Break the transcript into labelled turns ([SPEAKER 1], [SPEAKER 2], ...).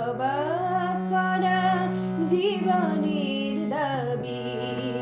[SPEAKER 1] অবাক করা জীবনের দাবি।